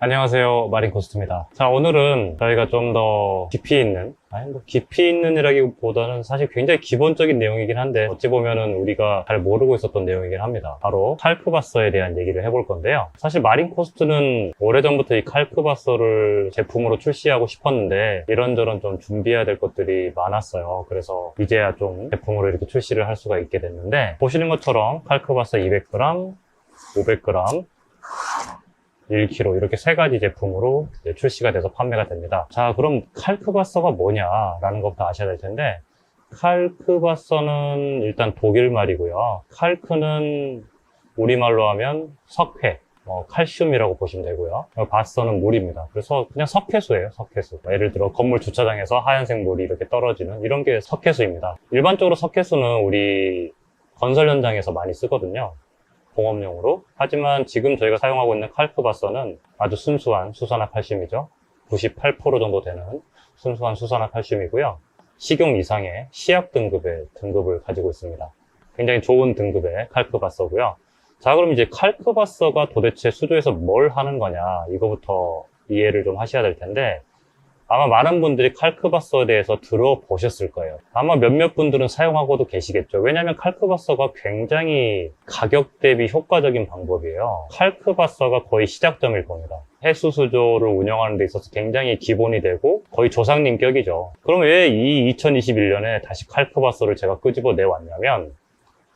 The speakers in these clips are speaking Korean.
안녕하세요. 마린코스트입니다. 자 오늘은 저희가 좀 더 깊이 있는 아니 뭐 깊이 있는 이라기보다는 사실 굉장히 기본적인 내용이긴 한데 어찌 보면은 우리가 잘 모르고 있었던 내용이긴 합니다. 바로 칼크바서에 대한 얘기를 해볼 건데요. 사실 마린코스트는 오래전부터 이 칼크바서를 제품으로 출시하고 싶었는데 이런저런 좀 준비해야 될 것들이 많았어요. 그래서 이제야 좀 제품으로 이렇게 출시를 할 수가 있게 됐는데 보시는 것처럼 칼크바서 200g 500g 1kg 이렇게 세 가지 제품으로 출시가 돼서 판매가 됩니다. 자, 그럼 칼크바서가 뭐냐라는 것부터 아셔야 될 텐데 칼크바서는 일단 독일 말이고요. 칼크는 우리말로 하면 석회, 뭐 칼슘이라고 보시면 되고요. 바서는 물입니다. 그래서 그냥 석회수예요, 석회수. 예를 들어 건물 주차장에서 하얀색 물이 이렇게 떨어지는 이런 게 석회수입니다. 일반적으로 석회수는 우리 건설 현장에서 많이 쓰거든요. 공업용으로. 하지만 지금 저희가 사용하고 있는 칼크바서는 아주 순수한 수산화 칼슘이죠. 98% 정도 되는 순수한 수산화 칼슘이고요. 식용 이상의 시약 등급의 등급을 가지고 있습니다. 굉장히 좋은 등급의 칼크바서고요. 자, 그럼 이제 칼크바서가 도대체 수조에서 뭘 하는 거냐, 이거부터 이해를 좀 하셔야 될 텐데, 아마 많은 분들이 칼크바서에 대해서 들어보셨을 거예요. 아마 몇몇 분들은 사용하고도 계시겠죠. 왜냐하면 칼크바서가 굉장히 가격 대비 효과적인 방법이에요. 칼크바서가 거의 시작점일 겁니다. 해수수조를 운영하는 데 있어서 굉장히 기본이 되고 거의 조상님격이죠. 그럼 왜 이 2021년에 다시 칼크바서를 제가 끄집어 내왔냐면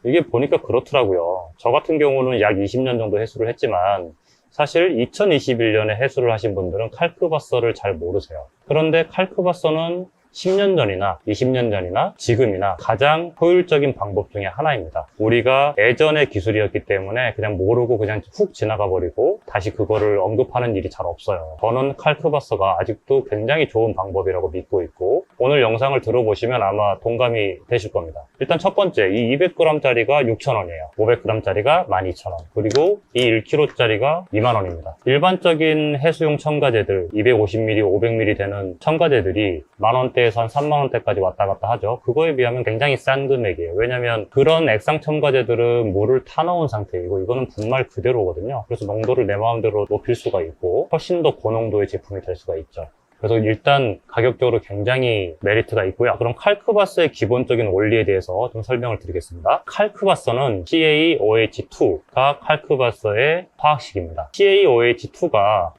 이게 보니까 그렇더라고요. 저 같은 경우는 약 20년 정도 해수를 했지만 사실 2021년에 해수를 하신 분들은 칼크바서를 잘 모르세요. 그런데 칼크바서는 10년 전이나 20년 전이나 지금이나 가장 효율적인 방법 중에 하나입니다. 우리가 예전의 기술이었기 때문에 그냥 모르고 그냥 훅 지나가 버리고 다시 그거를 언급하는 일이 잘 없어요. 저는 칼크바서가 아직도 굉장히 좋은 방법이라고 믿고 있고 오늘 영상을 들어보시면 아마 동감이 되실 겁니다. 일단 첫 번째 이 200g짜리가 6,000원이에요. 500g짜리가 12,000원. 그리고 이 1kg짜리가 2만원입니다. 일반적인 해수용 첨가제들 250ml, 500ml 되는 첨가제들이 만원대에서 한 3만원대까지 왔다 갔다 하죠. 그거에 비하면 굉장히 싼 금액이에요. 왜냐면 그런 액상 첨가제들은 물을 타놓은 상태이고 이거는 분말 그대로거든요. 그래서 농도를 내 마음대로 높일 수가 있고 훨씬 더 고농도의 제품이 될 수가 있죠. 그래서 일단 가격적으로 굉장히 메리트가 있고요. 그럼 칼크바서의 기본적인 원리에 대해서 좀 설명을 드리겠습니다. 칼크바서는 CaOH2가 칼크바서의 화학식입니다. CaOH2가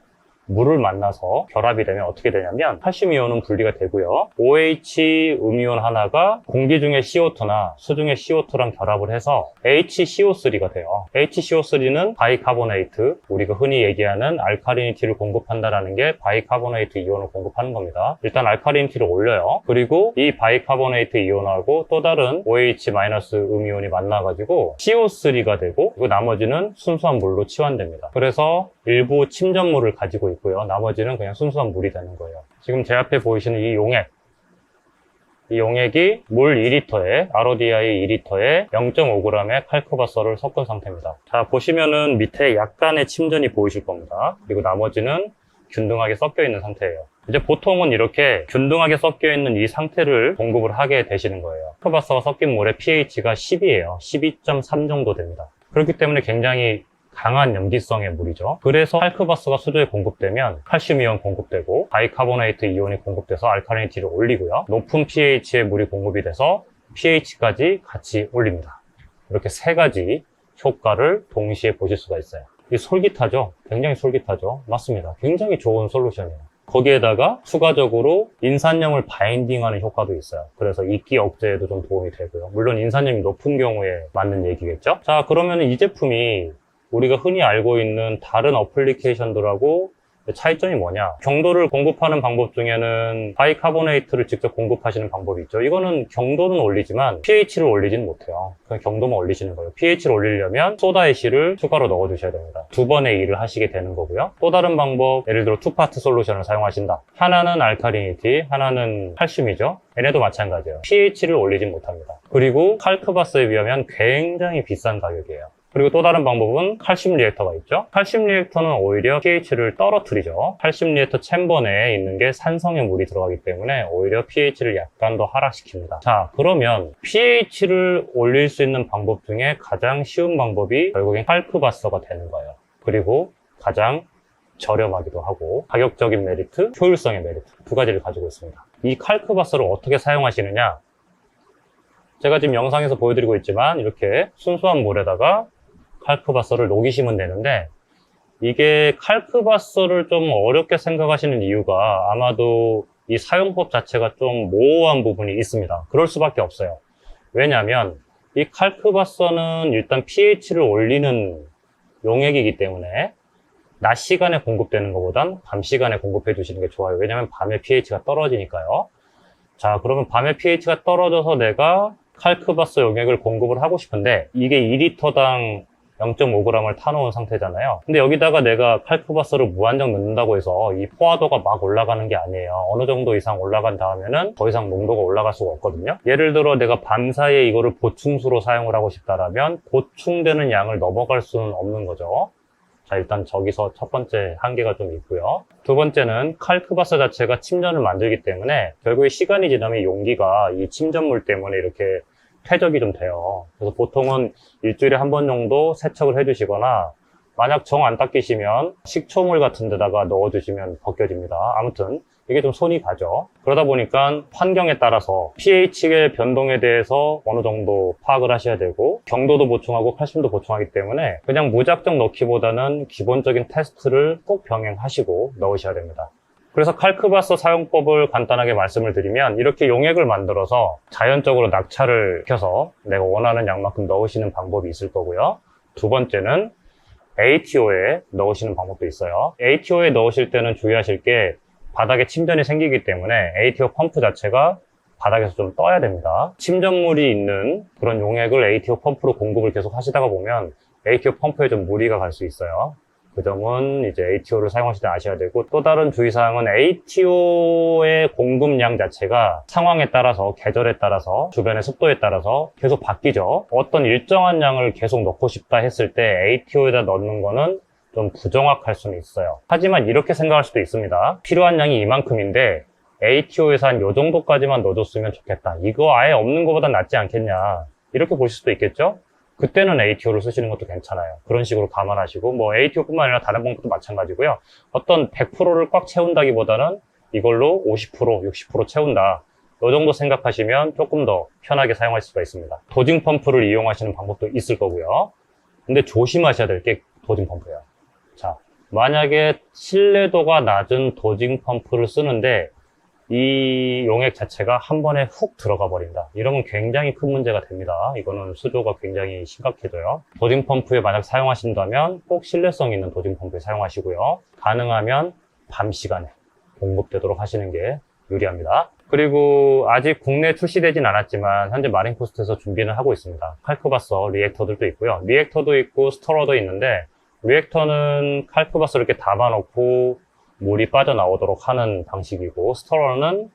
물을 만나서 결합이 되면 어떻게 되냐면 칼슘 이온은 분리가 되고요. OH 음이온 하나가 공기 중에 CO2나 수 중에 CO2랑 결합을 해서 HCO3가 돼요. HCO3는 바이카보네이트, 우리가 흔히 얘기하는 알카리니티를 공급한다라는 게 바이카보네이트 이온을 공급하는 겁니다. 일단 알카리니티를 올려요. 그리고 이 바이카보네이트 이온하고 또 다른 OH- 음이온이 만나가지고 CO3가 되고 그리고 나머지는 순수한 물로 치환됩니다. 그래서 일부 침전물을 가지고 있고요. 나머지는 그냥 순수한 물이 되는 거예요. 지금 제 앞에 보이시는 이 용액. 이 용액이 물 2리터에, RODI 2리터에 0.5g의 칼크바서를 섞은 상태입니다. 자, 보시면은 밑에 약간의 침전이 보이실 겁니다. 그리고 나머지는 균등하게 섞여 있는 상태예요. 이제 보통은 이렇게 균등하게 섞여 있는 이 상태를 공급을 하게 되시는 거예요. 칼크바서가 섞인 물의 pH가 10이에요. 12.3 정도 됩니다. 그렇기 때문에 굉장히 강한 염기성의 물이죠. 그래서 칼크바스가 수조에 공급되면 칼슘 이온 공급되고 바이카보네이트 이온이 공급돼서 알카리니티를 올리고요. 높은 pH의 물이 공급이 돼서 pH까지 같이 올립니다. 이렇게 세 가지 효과를 동시에 보실 수가 있어요. 이 솔깃하죠? 굉장히 솔깃하죠? 맞습니다. 굉장히 좋은 솔루션이에요. 거기에다가 추가적으로 인산염을 바인딩하는 효과도 있어요. 그래서 이끼 억제에도 좀 도움이 되고요. 물론 인산염이 높은 경우에 맞는 얘기겠죠? 자, 그러면 이 제품이 우리가 흔히 알고 있는 다른 어플리케이션들하고 차이점이 뭐냐? 경도를 공급하는 방법 중에는 바이카보네이트를 직접 공급하시는 방법이 있죠. 이거는 경도는 올리지만 pH를 올리진 못해요. 그냥 경도만 올리시는 거예요. pH를 올리려면 소다의실을 추가로 넣어 주셔야 됩니다. 두 번의 일을 하시게 되는 거고요. 또 다른 방법, 예를 들어 투파트 솔루션을 사용하신다. 하나는 알카리니티, 하나는 칼슘이죠. 얘네도 마찬가지예요. pH를 올리진 못합니다. 그리고 칼크바스에 비하면 굉장히 비싼 가격이에요. 그리고 또 다른 방법은 칼슘 리액터가 있죠. 칼슘 리액터는 오히려 pH를 떨어뜨리죠. 칼슘 리액터 챔버 내에 있는 게 산성의 물이 들어가기 때문에 오히려 pH를 약간 더 하락시킵니다. 자, 그러면 pH를 올릴 수 있는 방법 중에 가장 쉬운 방법이 결국엔 칼크바서가 되는 거예요. 그리고 가장 저렴하기도 하고 가격적인 메리트, 효율성의 메리트 두 가지를 가지고 있습니다. 이 칼크바스를 어떻게 사용하시느냐? 제가 지금 영상에서 보여드리고 있지만 이렇게 순수한 물에다가 칼크바스를 녹이시면 되는데 이게 칼크바스를 좀 어렵게 생각하시는 이유가 아마도 이 사용법 자체가 좀 모호한 부분이 있습니다. 그럴 수밖에 없어요. 왜냐하면 이 칼크바스는 일단 pH를 올리는 용액이기 때문에 낮 시간에 공급되는 것보단 밤 시간에 공급해 주시는 게 좋아요. 왜냐하면 밤에 pH가 떨어지니까요. 자, 그러면 밤에 pH가 떨어져서 내가 칼크바스 용액을 공급을 하고 싶은데 이게 2리터당 0.5g을 타놓은 상태잖아요. 근데 여기다가 내가 칼크바스를 무한정 넣는다고 해서 이 포화도가 막 올라가는 게 아니에요. 어느 정도 이상 올라간 다음에는 더 이상 농도가 올라갈 수가 없거든요. 예를 들어 내가 밤 사이에 이거를 보충수로 사용을 하고 싶다라면 보충되는 양을 넘어갈 수는 없는 거죠. 자, 일단 저기서 첫 번째 한계가 좀 있고요. 두 번째는 칼크바스 자체가 침전을 만들기 때문에 결국에 시간이 지나면 용기가 이 침전물 때문에 이렇게 퇴적이 좀 돼요. 그래서 보통은 일주일에 한 번 정도 세척을 해주시거나 만약 정 안 닦이시면 식초물 같은 데다가 넣어주시면 벗겨집니다. 아무튼 이게 좀 손이 가죠. 그러다 보니까 환경에 따라서 pH의 변동에 대해서 어느 정도 파악을 하셔야 되고 경도도 보충하고 칼슘도 보충하기 때문에 그냥 무작정 넣기보다는 기본적인 테스트를 꼭 병행하시고 넣으셔야 됩니다. 그래서 칼크바스 사용법을 간단하게 말씀을 드리면 이렇게 용액을 만들어서 자연적으로 낙차를 켜서 내가 원하는 양만큼 넣으시는 방법이 있을 거고요. 두 번째는 ATO에 넣으시는 방법도 있어요. ATO에 넣으실 때는 주의하실 게 바닥에 침전이 생기기 때문에 ATO 펌프 자체가 바닥에서 좀 떠야 됩니다. 침전물이 있는 그런 용액을 ATO 펌프로 공급을 계속 하시다가 보면 ATO 펌프에 좀 무리가 갈 수 있어요. 그 점은 이제 ATO를 사용하실 때 아셔야 되고 또 다른 주의사항은 ATO의 공급량 자체가 상황에 따라서 계절에 따라서 주변의 습도에 따라서 계속 바뀌죠. 어떤 일정한 양을 계속 넣고 싶다 했을 때 ATO에다 넣는 거는 좀 부정확할 수는 있어요. 하지만 이렇게 생각할 수도 있습니다. 필요한 양이 이만큼인데 ATO에서 한 요 정도까지만 넣어줬으면 좋겠다. 이거 아예 없는 것보다 낫지 않겠냐. 이렇게 보실 수도 있겠죠? 그때는 ATO를 쓰시는 것도 괜찮아요. 그런 식으로 감안하시고, 뭐 ATO뿐만 아니라 다른 방법도 마찬가지고요. 어떤 100%를 꽉 채운다기보다는 이걸로 50%, 60% 채운다. 이 정도 생각하시면 조금 더 편하게 사용할 수가 있습니다. 도징 펌프를 이용하시는 방법도 있을 거고요. 근데 조심하셔야 될 게 도징 펌프예요. 자, 만약에 신뢰도가 낮은 도징 펌프를 쓰는데 이 용액 자체가 한 번에 훅 들어가 버린다. 이러면 굉장히 큰 문제가 됩니다. 이거는 수조가 굉장히 심각해져요. 도징 펌프에 만약 사용하신다면 꼭 신뢰성 있는 도징 펌프에 사용하시고요. 가능하면 밤 시간에 공급되도록 하시는 게 유리합니다. 그리고 아직 국내에 출시되진 않았지만 현재 마린코스트에서 준비는 하고 있습니다. 칼크바서 리액터들도 있고요. 리액터도 있고 스토러도 있는데 리액터는 칼크바스 이렇게 담아놓고 물이 빠져나오도록 하는 방식이고 스토러는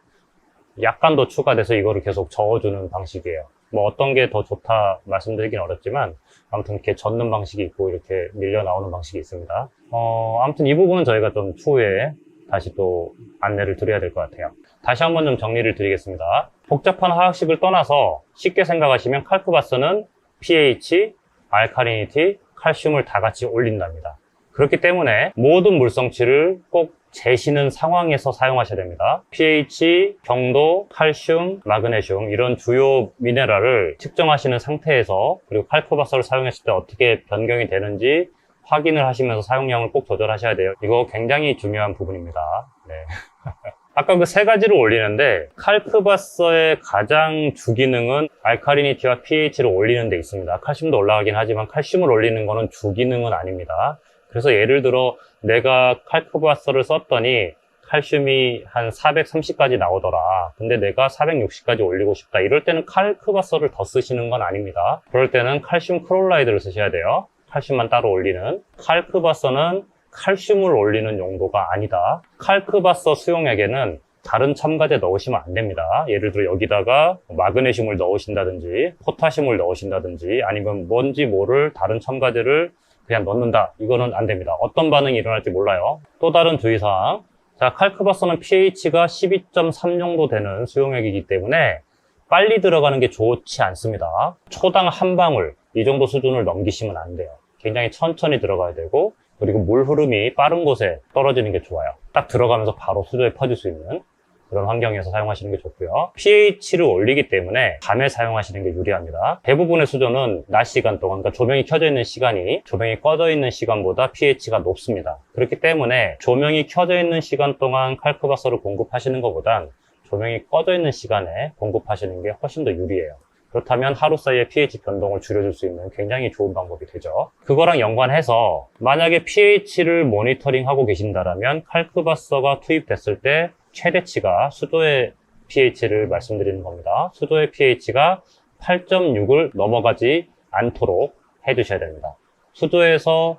약간 더 추가돼서 이거를 계속 저어주는 방식이에요. 뭐 어떤 게 더 좋다 말씀드리긴 어렵지만 아무튼 이렇게 젓는 방식이 있고 이렇게 밀려 나오는 방식이 있습니다. 어, 아무튼 이 부분은 저희가 좀 추후에 다시 또 안내를 드려야 될 것 같아요. 다시 한번 좀 정리를 드리겠습니다. 복잡한 화학식을 떠나서 쉽게 생각하시면 칼크바스는 pH, 알카리니티, 칼슘을 다 같이 올린답니다. 그렇기 때문에 모든 물성치를 꼭 재시는 상황에서 사용하셔야 됩니다. pH, 경도, 칼슘, 마그네슘 이런 주요 미네랄을 측정하시는 상태에서 그리고 칼크바스를 사용했을 때 어떻게 변경이 되는지 확인을 하시면서 사용량을 꼭 조절하셔야 돼요. 이거 굉장히 중요한 부분입니다. 네. 아까 그 세 가지를 올리는데 칼크바스의 가장 주기능은 알카리니티와 pH를 올리는 데 있습니다. 칼슘도 올라가긴 하지만 칼슘을 올리는 거는 주기능은 아닙니다. 그래서 예를 들어 내가 칼크바스를 썼더니 칼슘이 한 430까지 나오더라. 근데 내가 460까지 올리고 싶다. 이럴 때는 칼크바스를 더 쓰시는 건 아닙니다. 그럴 때는 칼슘 크롤라이드를 쓰셔야 돼요. 칼슘만 따로 올리는. 칼크바스는 칼슘을 올리는 용도가 아니다. 칼크바스 수용액에는 다른 첨가제 넣으시면 안 됩니다. 예를 들어 여기다가 마그네슘을 넣으신다든지 포타슘을 넣으신다든지 아니면 뭔지 모를 다른 첨가제를 그냥 넣는다. 이거는 안 됩니다. 어떤 반응이 일어날지 몰라요. 또 다른 주의사항. 자, 칼크바스는 pH가 12.3 정도 되는 수용액이기 때문에 빨리 들어가는 게 좋지 않습니다. 초당 한 방울 이 정도 수준을 넘기시면 안 돼요. 굉장히 천천히 들어가야 되고 그리고 물 흐름이 빠른 곳에 떨어지는 게 좋아요. 딱 들어가면서 바로 수조에 퍼질 수 있는 그런 환경에서 사용하시는 게 좋고요. pH를 올리기 때문에 밤에 사용하시는 게 유리합니다. 대부분의 수조는 낮 시간 동안, 그러니까 조명이 켜져 있는 시간이 조명이 꺼져 있는 시간보다 pH가 높습니다. 그렇기 때문에 조명이 켜져 있는 시간 동안 칼크바서를 공급하시는 것보단 조명이 꺼져 있는 시간에 공급하시는 게 훨씬 더 유리해요. 그렇다면 하루 사이에 pH 변동을 줄여줄 수 있는 굉장히 좋은 방법이 되죠. 그거랑 연관해서 만약에 pH를 모니터링하고 계신다라면 칼크바서가 투입됐을 때 최대치가 수도의 pH를 말씀드리는 겁니다. 수도의 pH가 8.6을 넘어가지 않도록 해주셔야 됩니다. 수도에서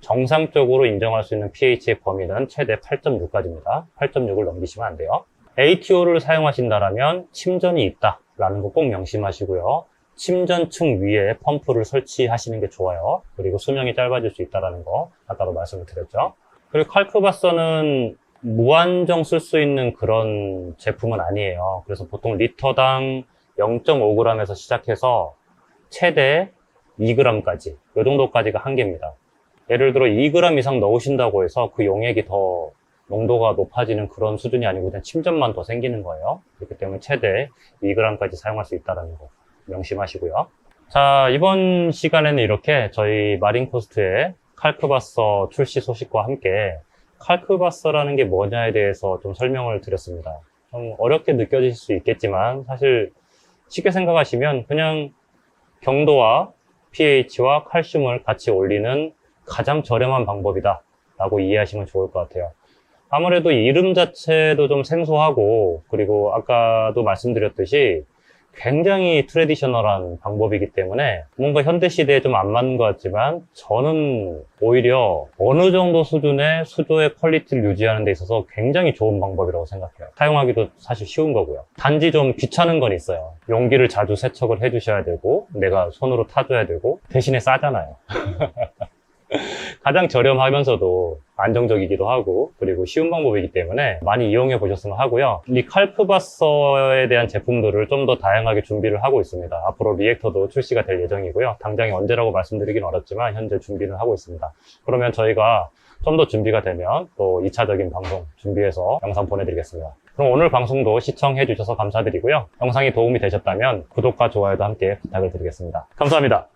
정상적으로 인정할 수 있는 pH의 범위는 최대 8.6까지입니다. 8.6을 넘기시면 안 돼요. ATO를 사용하신다면 침전이 있다라는 거 꼭 명심하시고요. 침전층 위에 펌프를 설치하시는 게 좋아요. 그리고 수명이 짧아질 수 있다는 거 아까도 말씀을 드렸죠. 그리고 칼크바서는 무한정 쓸 수 있는 그런 제품은 아니에요. 그래서 보통 리터당 0.5g에서 시작해서 최대 2g까지, 이 정도까지가 한계입니다. 예를 들어 2g 이상 넣으신다고 해서 그 용액이 더 농도가 높아지는 그런 수준이 아니고 그냥 침전만 더 생기는 거예요. 그렇기 때문에 최대 2g까지 사용할 수 있다는 거 명심하시고요. 자, 이번 시간에는 이렇게 저희 마린코스트의 칼크바서 출시 소식과 함께 칼크바서라는 게 뭐냐에 대해서 좀 설명을 드렸습니다. 좀 어렵게 느껴지실 수 있겠지만 사실 쉽게 생각하시면 그냥 경도와 pH와 칼슘을 같이 올리는 가장 저렴한 방법이다 라고 이해하시면 좋을 것 같아요. 아무래도 이름 자체도 좀 생소하고 그리고 아까도 말씀드렸듯이 굉장히 트레디셔널한 방법이기 때문에 뭔가 현대 시대에 좀 안 맞는 것 같지만 저는 오히려 어느 정도 수준의 수조의 퀄리티를 유지하는 데 있어서 굉장히 좋은 방법이라고 생각해요. 사용하기도 사실 쉬운 거고요. 단지 좀 귀찮은 건 있어요. 용기를 자주 세척을 해주셔야 되고 내가 손으로 타줘야 되고 대신에 싸잖아요. 가장 저렴하면서도 안정적이기도 하고 그리고 쉬운 방법이기 때문에 많이 이용해 보셨으면 하고요. 이 칼크바서에 대한 제품들을 좀 더 다양하게 준비를 하고 있습니다. 앞으로 리액터도 출시가 될 예정이고요. 당장이 언제라고 말씀드리긴 어렵지만 현재 준비를 하고 있습니다. 그러면 저희가 좀 더 준비가 되면 또 2차적인 방송 준비해서 영상 보내드리겠습니다. 그럼 오늘 방송도 시청해 주셔서 감사드리고요. 영상이 도움이 되셨다면 구독과 좋아요도 함께 부탁을 드리겠습니다. 감사합니다.